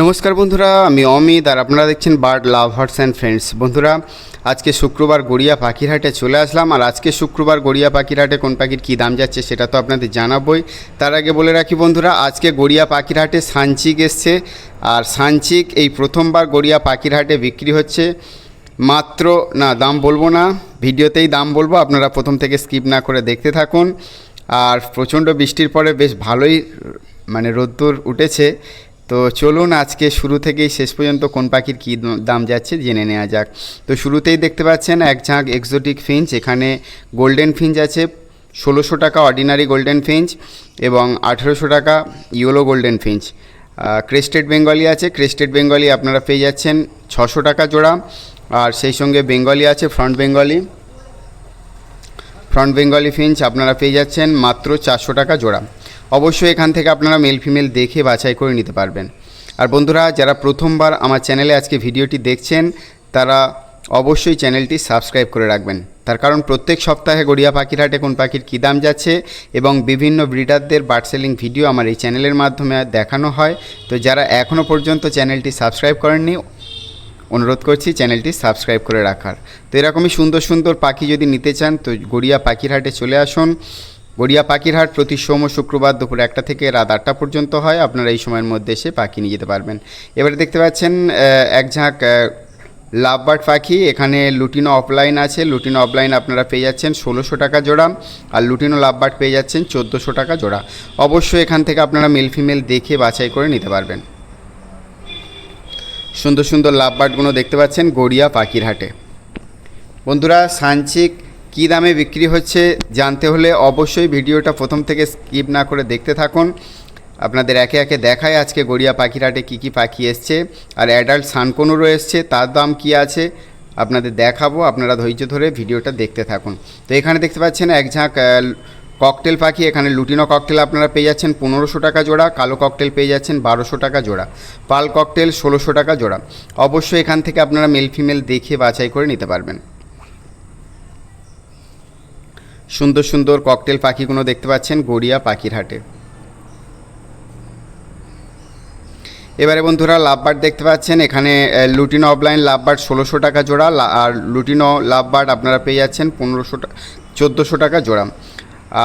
নমস্কার বন্ধুরা, আমি অমিত আর আপনারা দেখছেন bird love hearts and friends. বন্ধুরা, আজকে শুক্রবার গড়িয়া পাখিরহাটে চলে আসলাম, আর আজকে শুক্রবার গড়িয়া পাখিরহাটে কোন পাখির কী দাম যাচ্ছে সেটা তো আপনাদের জানাবই। তার আগে বলে রাখি বন্ধুরা, আজকে গড়িয়া পাখিরহাটে সানচিক এসছে, আর সানচিক এই প্রথমবার গড়িয়া পাখিরহাটে বিক্রি হচ্ছে। মাত্র, না, দাম বলব না, ভিডিওতেই দাম বলব, আপনারা প্রথম থেকে স্কিপ না করে দেখতে থাকুন। আর প্রচণ্ড বৃষ্টির পরে বেশ ভালোই মানে রোদ্দুর উঠেছে তো চলুন আজকে শুরু থেকেই শেষ পর্যন্ত কোন পাখির কী দাম যাচ্ছে জেনে নেওয়া যাক। তো শুরুতেই দেখতে পাচ্ছেন এক ঝাঁক এক্সোটিক ফিঞ্চ এখানে গোল্ডেন ফিঞ্চ আছে, ষোলোশো টাকা অর্ডিনারি গোল্ডেন ফিঞ্চ এবং আঠেরোশো টাকা yellow golden finch crested Bengali আছে ক্রেস্টেড বেঙ্গলি আপনারা পেয়ে যাচ্ছেন ছশো টাকা জোড়া। আর সেই সঙ্গে বেঙ্গলি আছে front Bengali front Bengali finch আপনারা পেয়ে যাচ্ছেন মাত্র চারশো টাকা জোড়া। অবশ্যই এখান থেকে আপনারা মেল ফিমেল দেখে বাছাই করে নিতে পারবেন। আর বন্ধুরা, যারা প্রথমবার আমার চ্যানেলে আজকে ভিডিওটি দেখছেন, তারা অবশ্যই চ্যানেলটি সাবস্ক্রাইব করে রাখবেন। তার কারণ প্রত্যেক সপ্তাহে গড়িয়া পাখির হাটে কোন পাখির কী দাম যাচ্ছে এবং বিভিন্ন ব্রিডারদের বার্ড সেলিং ভিডিও আমার এই চ্যানেলের মাধ্যমে দেখানো হয়। তো যারা এখনও পর্যন্ত চ্যানেলটি সাবস্ক্রাইব করেননি, অনুরোধ করছি চ্যানেলটি সাবস্ক্রাইব করে রাখার। তো এরকমই সুন্দর সুন্দর পাখি যদি নিতে চান, তো গড়িয়া পাখির হাটে চলে আসুন। গড়িয়া পাখির হাট প্রতি সোম শুক্রবার দুপুর একটা থেকে রাত আটটা পর্যন্ত হয়। আপনারা এই সময়ের মধ্যে এসে পাখি নিয়ে যেতে পারবেন। এবারে দেখতে পাচ্ছেন এক ঝাঁক লাভবার্ড পাখি। এখানে লুটিনো অফলাইন আছে। লুটিনো অফলাইন আপনারা পেয়ে যাচ্ছেন ষোলোশো টাকা জোড়া আর লুটিনো লাভবার্ড পেয়ে যাচ্ছেন চোদ্দোশো টাকা জোড়া। অবশ্যই এখান থেকে আপনারা মেল ফিমেল দেখে বাছাই করে নিতে পারবেন। সুন্দর সুন্দর লাভবার্ডগুলো দেখতে পাচ্ছেন গড়িয়া পাখির হাটে বন্ধুরা, সানচিক কী দামে বিক্রি হচ্ছে জানতে হলে অবশ্যই ভিডিওটা প্রথম থেকে স্কিপ না করে দেখতে থাকুন। আপনাদের একে একে দেখায় আজকে গড়িয়া পাখির হাটে কী কী পাখি এসছে, আর অ্যাডাল্ট সানকনুরও এসছে তার দাম কি আছে, আপনাদের দেখাবো, আপনারা ধৈর্য ধরে ভিডিওটা দেখতে থাকুন। তো এখানে দেখতে পাচ্ছেন এক ঝাঁক ককটেল পাখি, এখানে লুটিনো ককটেল আপনারা পেয়ে যাচ্ছেন পনেরোশো টাকা জোড়া, কালো ককটেল পেয়ে যাচ্ছেন বারোশো টাকা জোড়া, পাল ককটেল ষোলোশো টাকা জোড়া। অবশ্যই এখান থেকে আপনারা মেল ফিমেল দেখে বাছাই করে নিতে পারবেন। সুন্দর সুন্দর ককটেল পাখিগুলো দেখতে পাচ্ছেন গড়িয়া পাখির হাটে। এবারে বন্ধুরা লাভবার্ড দেখতে পাচ্ছেন, এখানে লুটিনো অফলাইন লাভবার্ড ষোলোশো টাকা জোড়া আর লুটিনো লাভবার্ড আপনারা পেয়ে যাচ্ছেন পনেরোশো চোদ্দোশো টাকা জোড়া।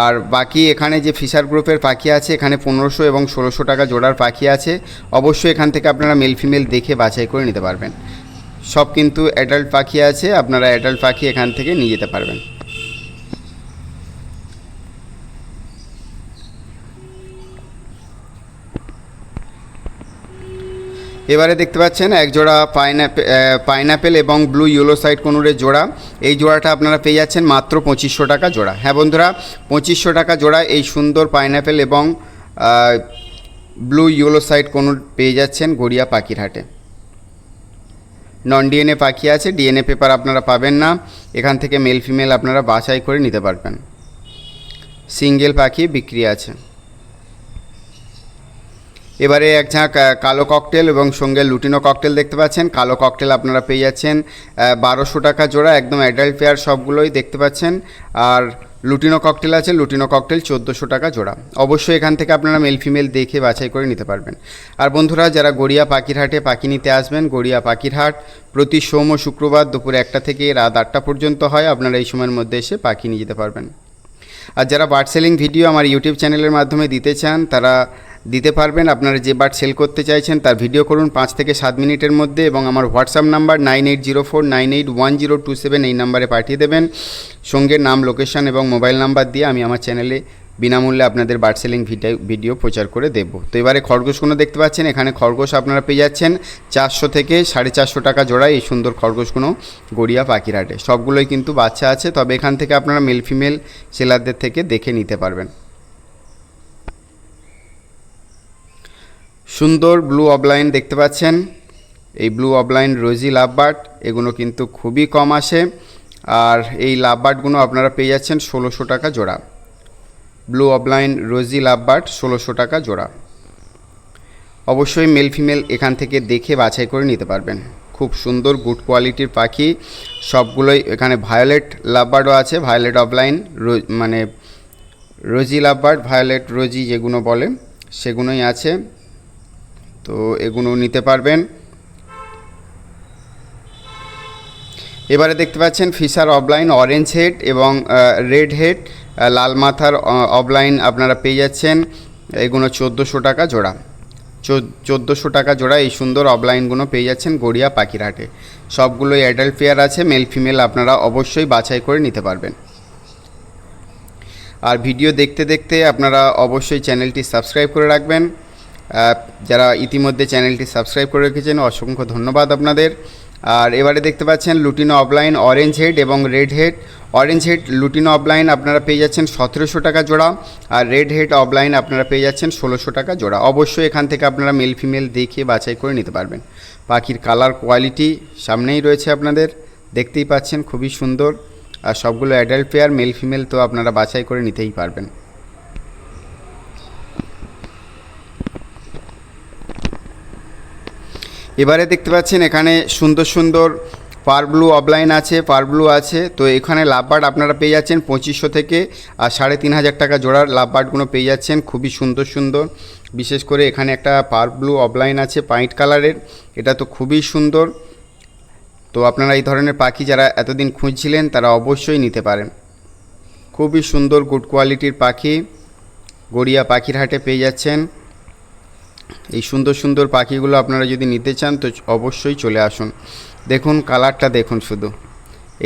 আর বাকি এখানে যে ফিশার গ্রুপের পাখি আছে, এখানে পনেরোশো এবং ষোলোশো টাকা জোড়ার পাখি আছে। অবশ্যই এখান থেকে আপনারা মেল ফিমেল দেখে বাছাই করে নিতে পারবেন। সব কিন্তু অ্যাডাল্ট পাখি আছে, আপনারা অ্যাডাল্ট পাখি এখান থেকে নিয়ে যেতে পারবেন। এবারে দেখতে পাচ্ছেন এক জোড়া পাইনঅ্যাপেল পাইনঅ্যাপেল এবং ব্লু ইয়েলো সাইড কোনুরের জোড়া। এই জোড়াটা আপনারা পেয়ে যাচ্ছেন মাত্র পঁচিশশো টাকা জোড়া। হ্যাঁ বন্ধুরা, পঁচিশশো টাকা জোড়া এই সুন্দর পাইনঅ্যাপেল এবং ব্লু ইয়েলো সাইড কোনুর পেয়ে যাচ্ছেন গড়িয়া পাখির হাটে। নন ডিএনএ পাখি আছে ডিএনএ পেপার আপনারা পাবেন না। এখান থেকে মেল ফিমেল আপনারা বাছাই করে নিতে পারবেন। সিঙ্গেল পাখি বিক্রি আছে। এবারে এক ঝাঁক কালো ককটেল এবং সঙ্গে লুটিনো ককটেল দেখতে পাচ্ছেন। কালো ককটেল আপনারা পেয়ে যাচ্ছেন বারোশো টাকা জোড়া, একদম অ্যাডাল্ট পেয়ার সবগুলোই দেখতে পাচ্ছেন। আর লুটিনো ককটেল আছে, লুটিনো ককটেল চোদ্দোশো টাকা জোড়া। অবশ্যই এখান থেকে আপনারা মেল ফিমেল দেখে বাছাই করে নিতে পারবেন। আর বন্ধুরা, যারা গড়িয়া পাখিরহাটে পাখি নিতে আসবেন, গড়িয়া পাখিরহাট প্রতি সোম ও শুক্রবার দুপুর একটা থেকে রাত আটটা পর্যন্ত হয়, আপনারা এই সময়ের মধ্যে এসে পাখি নিয়ে যেতে পারবেন। আর যারা বার্ড সেলিং ভিডিও আমার ইউটিউব চ্যানেলের মাধ্যমে দিতে চান, তারা দিতে পারবেন। আপনারা যে বার্ড সেল করতে চাইছেন তার ভিডিও করুন পাঁচ থেকে সাত মিনিটের মধ্যে এবং আমার WhatsApp number nine eight zero four, nine eight one zero two seven এই নাম্বারে পাঠিয়ে দেবেন। সঙ্গে নাম লোকেশন এবং মোবাইল নাম্বার দিয়ে আমি আমার চ্যানেলে বিনামূল্যে আপনাদের বার্ড সেলিং ভিডিও প্রচার করে দেবো। তো এবারে খরগোশগুলো দেখতে পাচ্ছেন? এখানে খরগোশ আপনারা পেয়ে যাচ্ছেন চারশো থেকে সাড়ে চারশো টাকা জোড়ায় এই সুন্দর খরগোশগুলো গড়িয়া পাখিরহাটে সবগুলোই কিন্তু বাচ্চা আছে, তবে এখান থেকে আপনারা মেল ফিমেল সেলারদের থেকে দেখে নিতে পারবেন। সুন্দর ব্লু অবলাইন দেখতে পাচ্ছেন। এই ব্লু অবলাইন রোজি লাভবার্ড এগুলো কিন্তু খুবই কম আসে। আর এই লাভবার্ডগুলো আপনারা পেয়ে যাচ্ছেন ষোলোশো টাকা জোড়া। ব্লু অবলাইন রোজি লাভবার্ড ষোলোশো টাকা জোড়া। অবশ্যই মেল ফিমেল এখান থেকে দেখে বাছাই করে নিতে পারবেন। খুব সুন্দর গুড কোয়ালিটির পাখি। সবগুলোই এখানে ভায়োলেট লাভবার্ডও আছে ভায়োলেট অফলাইন মানে রোজি লাভবার্ড ভায়োলেট রোজি যেগুলো বলে সেগুলোই আছে। তো এগুলো নিতে পারবেন। এবারে দেখতে পাচ্ছেন ফিশার অফলাইন অরেঞ্জ হেড এবং রেড হেড লাল মাথার অফলাইন আপনারা পেয়ে যাচ্ছেন। এগুলো চোদ্দোশো টাকা জোড়া। চোদ্দোশো টাকা জোড়া এই সুন্দর অফলাইনগুলো পেয়ে যাচ্ছেন গড়িয়া পাখিরহাটে। সবগুলোই অ্যাডাল্ট পেয়ার আছে মেল ফিমেল আপনারা অবশ্যই বাছাই করে নিতে পারবেন। আর ভিডিও দেখতে দেখতে আপনারা অবশ্যই চ্যানেলটি সাবস্ক্রাইব করে রাখবেন। যারা ইতিমধ্যে চ্যানেলটি সাবস্ক্রাইব করে রেখেছেন, অসংখ্য ধন্যবাদ আপনাদের। আর এবারে দেখতে পাচ্ছেন লুটিনো অফলাইন অরেঞ্জ হেড এবং red head orange head lutino opaline আপনারা পেয়ে যাচ্ছেন সতেরোশো টাকা জোড়া আর রেড হেড অফলাইন আপনারা পেয়ে যাচ্ছেন ষোলোশো টাকা জোড়া। অবশ্যই এখান থেকে আপনারা মেল ফিমেল দেখে বাছাই করে নিতে পারবেন। পাখির কালার কোয়ালিটি সামনেই রয়েছে আপনাদের। দেখতেই পাচ্ছেন খুবই সুন্দর। আর সবগুলো অ্যাডাল্ট পেয়ার মেল ফিমেল তো আপনারা বাছাই করে নিতেই পারবেন। এবারে দেখতে পাচ্ছেন এখানে সুন্দর সুন্দর পার ব্লু অফলাইন আছে, পার ব্লু আছে। তো এখানে লাভবার্ড আপনারা পেয়ে যাচ্ছেন পঁচিশশো থেকে, আর সাড়ে তিন হাজার টাকা জোড়ার লাভবার্ডগুলো পেয়ে যাচ্ছেন। খুবই সুন্দর সুন্দর। বিশেষ করে এখানে একটা পার ব্লু অফলাইন আছে, পাইট কালারের। এটা তো খুবই সুন্দর। তো আপনারা এই ধরনের পাখি যারা এতদিন খুঁজছিলেন, তারা অবশ্যই নিতে পারেন। খুবই সুন্দর, গুড কোয়ালিটির পাখি। গড়িয়া পাখির হাটে পেয়ে যাচ্ছেন। এই সুন্দর সুন্দর পাখিগুলো আপনারা যদি নিতে চান, তো অবশ্যই চলে আসুন। দেখুন, কালারটা দেখুন শুধু।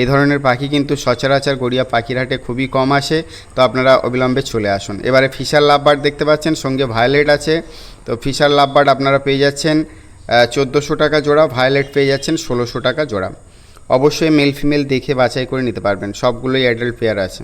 এই ধরনের পাখি কিন্তু সচরাচর গড়িয়া পাখির হাটে খুবই কম আসে, তো আপনারা অবিলম্বে চলে আসুন। এবারে ফিশার লাভবার্ড দেখতে পাচ্ছেন, সঙ্গে ভায়োলেট আছে। তো ফিশার লাভবার্ড আপনারা পেয়ে যাচ্ছেন চোদ্দোশো টাকা জোড়া, ভায়োলেট পেয়ে যাচ্ছেন, ষোলোশো টাকা জোড়া। অবশ্যই মেল ফিমেল দেখে বাছাই করে নিতে পারবেন, সবগুলোই অ্যাডাল্ট পেয়ার আছে।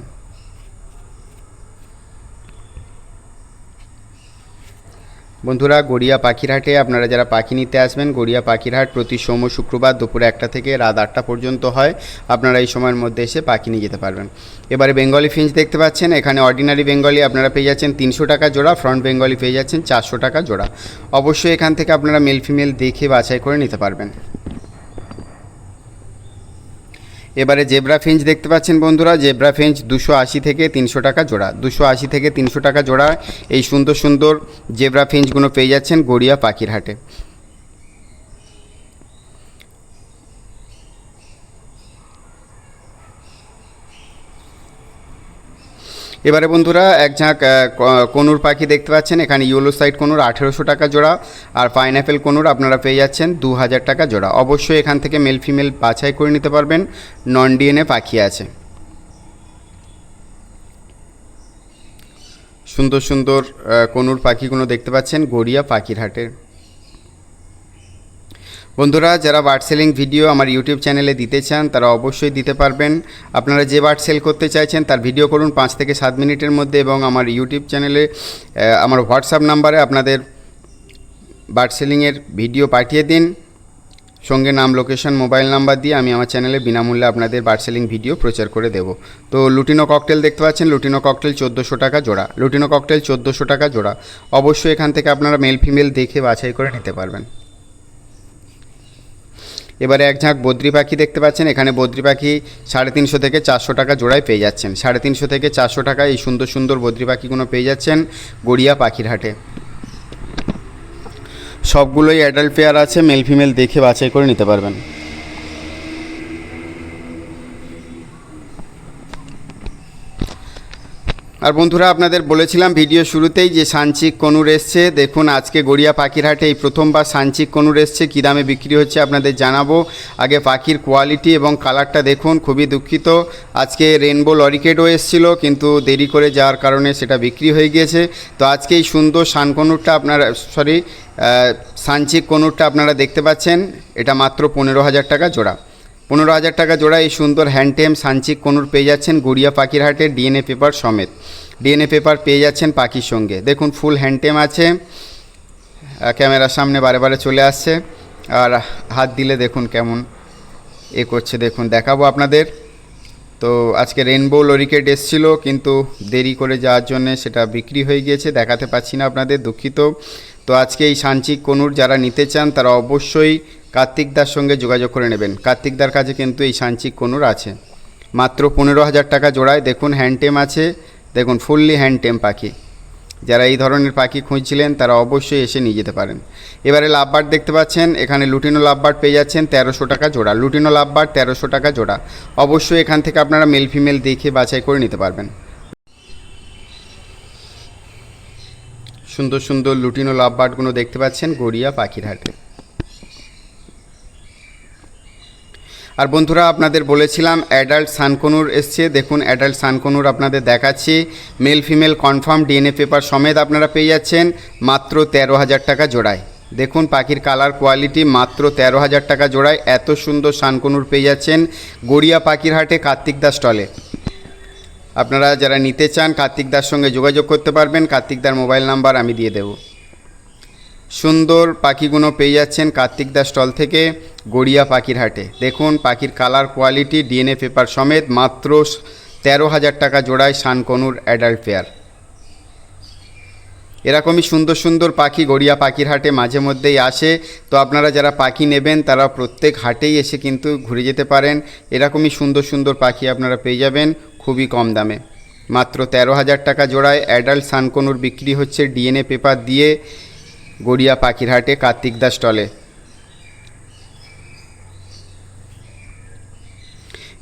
বন্ধুরা, গড়িয়া পাখিরহাটে আপনারা যারা পাখি নিতে আসবেন, গড়িয়া পাখিরহাট প্রতি সোম শুক্রবার দুপুর একটা থেকে রাত আটটা পর্যন্ত হয়। আপনারা এই সময়ের মধ্যে এসে পাখি নিয়ে যেতে পারবেন। এবারে বেঙ্গলি ফিঞ্চ দেখতে পাচ্ছেন, এখানে অর্ডিনারি বেঙ্গলি আপনারা পেয়ে যাচ্ছেন তিনশো টাকা জোড়া, ফ্রন্ট বেঙ্গলি পেয়ে যাচ্ছেন চারশো টাকা জোড়া। অবশ্যই এখান থেকে আপনারা মেল ফিমেল দেখে বাছাই করে নিতে পারবেন। এবারে জেব্রা ফিঞ্চ দেখতে পাচ্ছেন বন্ধুরা। জেব্রা ফিঞ্চ দুশো আশি থেকে তিনশো টাকা জোড়া। দুশো আশি থেকে তিনশো টাকা জোড়া এই সুন্দর সুন্দর জেব্রা ফিঞ্চগুলো পেয়ে যাচ্ছেন গড়িয়া পাখির হাটে এবারে বন্ধুরা, এক ঝাঁক কনুর পাখি দেখতে পাচ্ছেন। এখানে ইয়েলো সাইড কনুর, আঠেরোশো টাকা জোড়া। আর পাইনঅ্যাপেল কনুর আপনারা পেয়ে যাচ্ছেন দু হাজার টাকা জোড়া। অবশ্যই এখান থেকে মেল ফিমেল বাছাই করে নিতে পারবেন। নন ডিএনএ পাখি আছে। সুন্দর সুন্দর কনুর পাখিগুলো দেখতে পাচ্ছেন গড়িয়া পাখির হাটের। বন্ধুরা, যারা বার্ড সেলিং ভিডিও আমার ইউটিউব চ্যানেলে দিতে চান, তারা অবশ্যই দিতে পারবেন। আপনারা যে বার্ড সেল করতে চাইছেন, তার ভিডিও করুন পাঁচ থেকে সাত মিনিটের মধ্যে এবং আমার ইউটিউব চ্যানেলে আমার হোয়াটসঅ্যাপ নাম্বারে আপনাদের বার্ড সেলিংয়ের ভিডিও পাঠিয়ে দিন। সঙ্গে নাম, লোকেশন, মোবাইল নাম্বার দিয়ে আমি আমার চ্যানেলে বিনামূল্যে আপনাদের বার্ড সেলিং ভিডিও প্রচার করে দেব। তো লুটিনো ককটেল দেখতে পাচ্ছেন? লুটিনো ককটেল চোদ্দোশো টাকা জোড়া। লুটিনো ককটেল চোদ্দোশো টাকা জোড়া। অবশ্যই এখান থেকে আপনারা মেল, ফিমেল দেখে বাছাই করে নিতে পারবেন। এবারে এক ঝাঁক বদ্রি পাখি দেখতে পাচ্ছেন। এখানে বদ্রি পাখি সাড়ে তিনশো থেকে চারশো টাকা জোড়ায় পেয়ে যাচ্ছেন। সাড়ে তিনশো থেকে চারশো টাকা এই সুন্দর সুন্দর বদ্রি পাখিগুলো পেয়ে যাচ্ছেন গড়িয়া পাখির হাটে। সবগুলোই অ্যাডাল্ট পেয়ার আছে মেল ফিমেল দেখে বাছাই করে নিতে পারবেন। আর বন্ধুরা, আপনাদের বলেছিলাম ভিডিও শুরুতেই যে সানচিক কনুর এসছে। দেখুন, আজকে গড়িয়া পাখির হাটে এই প্রথমবার সানচিক কনুর এসছে। কী দামে বিক্রি হচ্ছে আপনাদের জানাব। আগে পাখির কোয়ালিটি এবং কালারটা দেখুন, খুবই দুঃখিত। আজকে রেনবো লরিকেটও এসছিল, কিন্তু দেরি করে যাওয়ার কারণে সেটা বিক্রি হয়ে গিয়েছে। তো আজকে এই সুন্দর সানকনুরটা আপনারা সরি সানচিক কনুরটা আপনারা দেখতে পাচ্ছেন। এটা মাত্র পনেরো হাজার টাকা জোড়া। পনেরো হাজার টাকা জোড়া এই সুন্দর হ্যান্ডটেম সানচিক কনুর পেয়ে যাচ্ছেন গড়িয়া পাখির হাটে ডিএনএ পেপার সমেত। ডিএনএ পেপার পেয়ে যাচ্ছেন পাখির সঙ্গে। দেখুন, ফুল হ্যান্ডটেম আছে। ক্যামেরার সামনে বারে বারে চলে আসছে। আর হাত দিলে দেখুন কেমন এ করছে। দেখুন, দেখাবো আপনাদের। তো আজকে রেনবো লরিকেট এসছিল, কিন্তু দেরি করে যাওয়ার জন্যে সেটা বিক্রি হয়ে গিয়েছে, দেখাতে পাচ্ছি না আপনাদের, দুঃখিত। তো আজকে এই সাঞ্চিক কনুর যারা নিতে চান, তারা অবশ্যই কার্তিকদার সঙ্গে যোগাযোগ করে নেবেন। কার্তিকদার কাছে কিন্তু এই সাঞ্চিক কনুর আছে। মাত্র পনেরো হাজার টাকা জোড়ায় দেখুন হ্যান্ডটেম আছে, দেখুন ফুললি হ্যান্ডটেম পাখি। যারা এই ধরনের পাখি খুঁজছিলেন, তারা অবশ্যই এসে নিয়ে যেতে পারেন। এবারে লাভবার দেখতে পাচ্ছেন, এখানে লুটিনো লাভবার পেয়ে যাচ্ছেন তেরোশো টাকা জোড়া। লুটিনো লাভবার তেরোশো টাকা জোড়া। অবশ্যই এখান থেকে আপনারা মেল ফিমেল দেখে বাছাই করে নিতে পারবেন। সুন্দর সুন্দর লুটিনো লাভবার্ডগুলো দেখতে পাচ্ছেন গড়িয়া পাখির হাটে। আর বন্ধুরা, আপনাদের বলেছিলাম অ্যাডাল্ট সানকনুর এসছে। দেখুন অ্যাডাল্ট সানকনুর আপনাদের দেখাচ্ছি। Male female confirm DNA paper সমেত আপনারা পেয়ে যাচ্ছেন মাত্র তেরো হাজার টাকা জোড়ায়। দেখুন, পাখির কালার কোয়ালিটি মাত্র তেরো হাজার টাকা জোড়ায়। এত সুন্দর সানকনুর পেয়ে যাচ্ছেন গড়িয়া পাখির হাটে কার্তিক দাস স্টলে। আপনারা যারা নিতে চান কার্তিক দার সঙ্গে যোগাযোগ করতে পারবেন। কার্তিক দার মোবাইল নাম্বার আমি দিয়ে দেবো। সুন্দর পাখিগুলো পেয়ে যাচ্ছেন কার্তিক দাস স্টল থেকে গড়িয়া পাখির হাটে। দেখুন, পাখির কালার, কোয়ালিটি, ডিএনএ পেপার সমেত মাত্র তেরো হাজার টাকা জোড়ায় শানকনুর অ্যাডাল্ট পেয়ার। এরকমই সুন্দর সুন্দর পাখি গড়িয়া পাখির হাটে মাঝে মধ্যেই আসে। তো আপনারা যারা পাখি নেবেন, তারা প্রত্যেক হাটেই এসে কিন্তু ঘুরে যেতে পারেন। এরকমই সুন্দর সুন্দর পাখি আপনারা পেয়ে যাবেন খুবই কম দামে। মাত্র তেরো হাজার টাকা জোড়ায় অ্যাডাল্ট সানকনুর বিক্রি হচ্ছে ডিএনএ পেপার দিয়ে। গড়িয়া পাখিরহাটে কার্তিক দাস স্টলে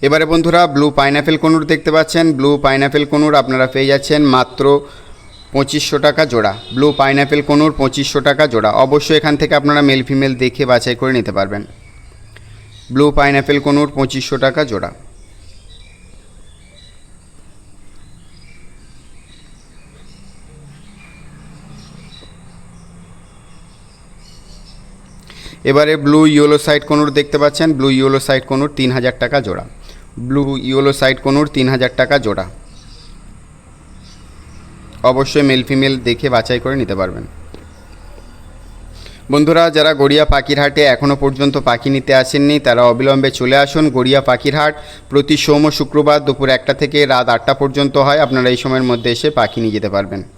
এবারে বন্ধুরা ব্লু পাইনাপেল কনুর দেখতে পাচ্ছেন। ব্লু পাইনাপেল কনুর আপনারা পেয়ে যাচ্ছেন মাত্র পঁচিশশো টাকা জোড়া। ব্লু পাইনাপেল কনুর পঁচিশশো টাকা জোড়া। অবশ্যই এখান থেকে আপনারা মেল ফিমেল দেখে বাছাই করে নিতে পারবেন। ব্লু পাইনাপেল কনুর পঁচিশশো টাকা জোড়া। এবারে ব্লু ইয়েলো সাইড কোনুর দেখতে পাচ্ছেন, ব্লু ইয়েলো সাইড কোনুর তিন হাজার টাকা জোড়া। ব্লু ইয়েলো সাইড কোনুর তিন হাজার টাকা জোড়া। অবশ্যই মেল ফিমেল দেখে বাছাই করে নিতে পারবেন। বন্ধুরা, যারা গড়িয়া পাখিরহাটে এখনও পর্যন্ত পাখি নিতে আসেননি, তারা অবিলম্বে চলে আসুন গড়িয়া পাখিরহাট। প্রতি সোম ও শুক্রবার দুপুর একটা থেকে রাত আটটা পর্যন্ত হয়। আপনারা এই সময়ের মধ্যে এসে পাখি নিয়ে যেতে পারবেন।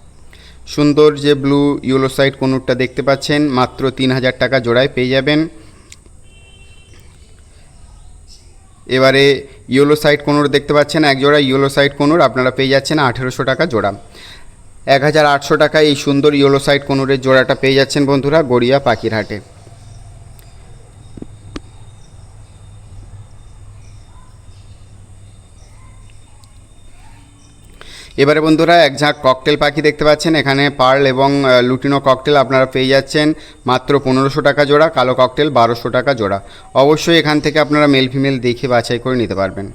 সুন্দর যে ব্লু ইউলোসাইট কোনুরটা দেখতে পাচ্ছেন, মাত্র তিন হাজার টাকা জোড়ায় পেয়ে যাবেন। এবারে ইয়েলো সাইড কোনোর দেখতে পাচ্ছেন, এক জোড়া ইয়েলো সাইড কোনোর আপনারা পেয়ে যাচ্ছেন আঠেরোশো টাকা জোড়া। এক হাজার আটশো টাকায় এই সুন্দর ইয়েলো সাইড কোনোরের জোড়াটা পেয়ে যাচ্ছেন বন্ধুরা গড়িয়া পাখির এবারে বন্ধুরা এক ঝাঁক ককটেল পাখি দেখতে পাচ্ছেন। এখানে পার্ল এবং লুটিনো ককটেল আপনারা পেয়ে যাচ্ছেন। মাত্র পনেরোশো টাকা জোড়া, কালো ককটেল বারোশো টাকা জোড়া। অবশ্যই এখান থেকে আপনারা মেল ফিমেল দেখে বাছাই করে নিতে পারবেন।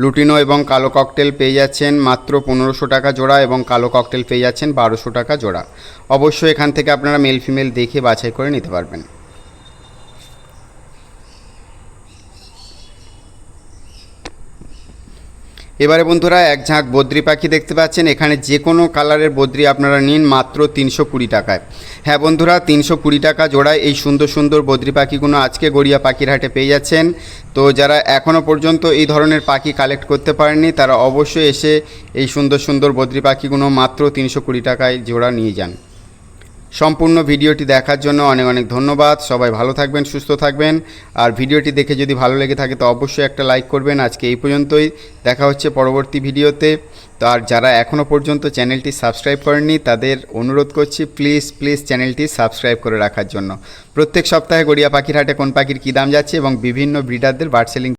লুটিনো এবং কালো ককটেল পেয়ে যাচ্ছেন মাত্র পনেরোশো টাকা জোড়া এবং কালো ককটেল পেয়ে যাচ্ছেন বারোশো টাকা জোড়া। অবশ্যই এখান থেকে আপনারা মেল ফিমেল দেখে বাছাই করে নিতে পারবেন। এবারে বন্ধুরা এক ঝাঁক বদ্রি পাখি দেখতে পাচ্ছেন। এখানে যে কোনো কালারের বদ্রি আপনারা নিন মাত্র তিনশো কুড়ি টাকায়। হ্যাঁ বন্ধুরা, তিনশো কুড়ি টাকা জোড়ায় এই সুন্দর সুন্দর বদ্রি পাখিগুলো আজকে গড়িয়া পাখির হাটে পেয়ে যাচ্ছেন। তো যারা এখনও পর্যন্ত এই ধরনের পাখি কালেক্ট করতে পারেননি, তারা অবশ্যই এসে এই সুন্দর সুন্দর বদ্রি পাখিগুলো মাত্র তিনশো কুড়ি টাকায় জোড়া নিয়ে যান। সম্পূর্ণ ভিডিওটি দেখার জন্য অনেক অনেক ধন্যবাদ। সবাই ভালো থাকবেন, সুস্থ থাকবেন। আর ভিডিওটি দেখে যদি ভালো লেগে থাকে, তো অবশ্যই একটা লাইক করবেন। আজকে এই পর্যন্তই। দেখা হচ্ছে পরবর্তী ভিডিওতে। তো আর যারা এখনও পর্যন্ত চ্যানেলটি সাবস্ক্রাইব করেননি, তাদের অনুরোধ করছি, প্লিজ প্লিজ চ্যানেলটি সাবস্ক্রাইব করে রাখার জন্য। প্রত্যেক সপ্তাহে গড়িয়া পাখির হাটে কোন পাখির কী দাম যাচ্ছে এবং বিভিন্ন ব্রিডারদের বার্ড সেলিং